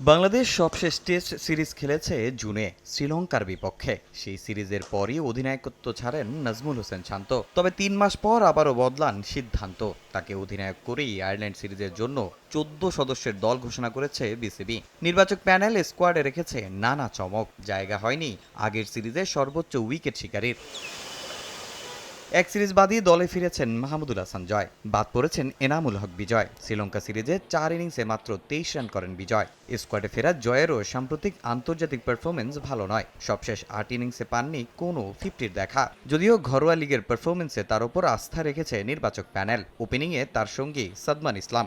বাংলাদেশ সবশেষ test series খেলেছে জুনে, শ্রীলঙ্কার বিপক্ষে। সেই সিরিজের পরই অধিনায়কত্ব ছাড়েন নাজমুল হোসেন শান্ত। তবে তিন মাস পর আবারও বদলান সিদ্ধান্ত। তাকে অধিনায়ক করেই আয়ারল্যান্ড সিরিজের জন্য চোদ্দ সদস্যের দল ঘোষণা করেছে বিসিবি। নির্বাচক প্যানেল স্কোয়াডে রেখেছে নানা চমক। জায়গা হয়নি আগের সিরিজে সর্বোচ্চ উইকেট শিকারীর। এক সিরিজ বাদই দলে ফিরেছেন মাহমুদুল হাসান জয়। বাদ পড়েছেন এনামুল হক বিজয়। শ্রীলঙ্কা সিরিজে চার ইনিংসে মাত্র তেইশ রান করেন বিজয়। স্কোয়াডে ফেরা জয়েরও সাম্প্রতিক আন্তর্জাতিক পারফরমেন্স ভালো নয়। সবশেষ আট ইনিংসে পাননি কোনো ফিফটির দেখা। যদিও ঘরোয়া লিগের পারফরমেন্সে তার ওপর আস্থা রেখেছে নির্বাচক প্যানেল। ওপেনিংয়ে তার সঙ্গী সাদমান ইসলাম।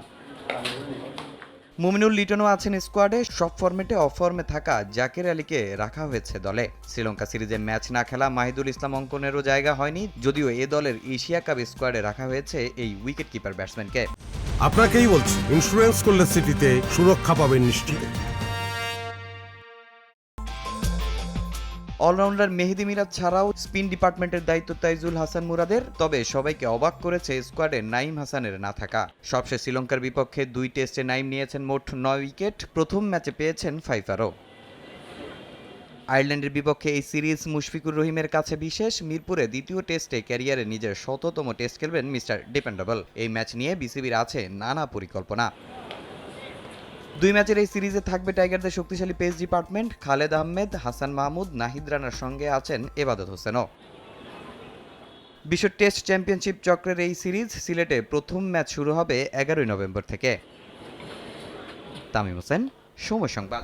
মুমিনুল লিটনও আছেন স্কোয়াডে, সব ফর্মেটে অফর্মে ফর্মে থাকা জাকের আলীকে রাখা হয়েছে দলে। শ্রীলঙ্কা সিরিজে ম্যাচ না খেলা মাহিদুল ইসলাম অঙ্কনেরও জায়গা হয়নি, যদিও এ দলের এশিয়া কাপ স্কোয়াডে রাখা হয়েছে এই উইকেট কিপার ব্যাটসম্যানকে। আপনাকেই বলছি ইন্স্যুরেন্স করলে সিটিতে সুরক্ষা পাবেন নিশ্চিত অলরাউন্ডার মেহেদি মিরাজ ছাড়াও স্পিন ডিপার্টমেন্টের দায়িত্ব তাইজুল হাসান মুরাদের, তবে সবাইকে অবাক করেছে স্কোয়াডে নাইম হাসানের না থাকা। সবশেষ শ্রীলঙ্কার বিপক্ষে দুই টেস্টে নাইম নিয়েছেন মোট নয় উইকেট, প্রথম ম্যাচে পেয়েছেন ফাইফারও। আয়ারল্যান্ডের বিপক্ষে এই সিরিজ মুশফিকুর রহিমের কাছে বিশেষ, মিরপুরে দ্বিতীয় টেস্টে ক্যারিয়ারে নিজের শততম টেস্ট খেলবেন মিস্টার ডিপেন্ডেবল। এই ম্যাচ নিয়ে বিসিবির আছে নানা পরিকল্পনা। দুই ম্যাচের এই সিরিজে থাকবে টাইগারদের শক্তিশালী পেস ডিপার্টমেন্ট, খালেদ আহমেদ, হাসান মাহমুদ, নাহিদ রানার সঙ্গে আছেন এবাদত হোসেনও। বিশ্ব টেস্ট চ্যাম্পিয়নশিপ চক্রের এই সিরিজ সিলেটে প্রথম ম্যাচ শুরু হবে এগারোই নভেম্বর থেকে। তামিম হোসেন, সময় সংবাদ।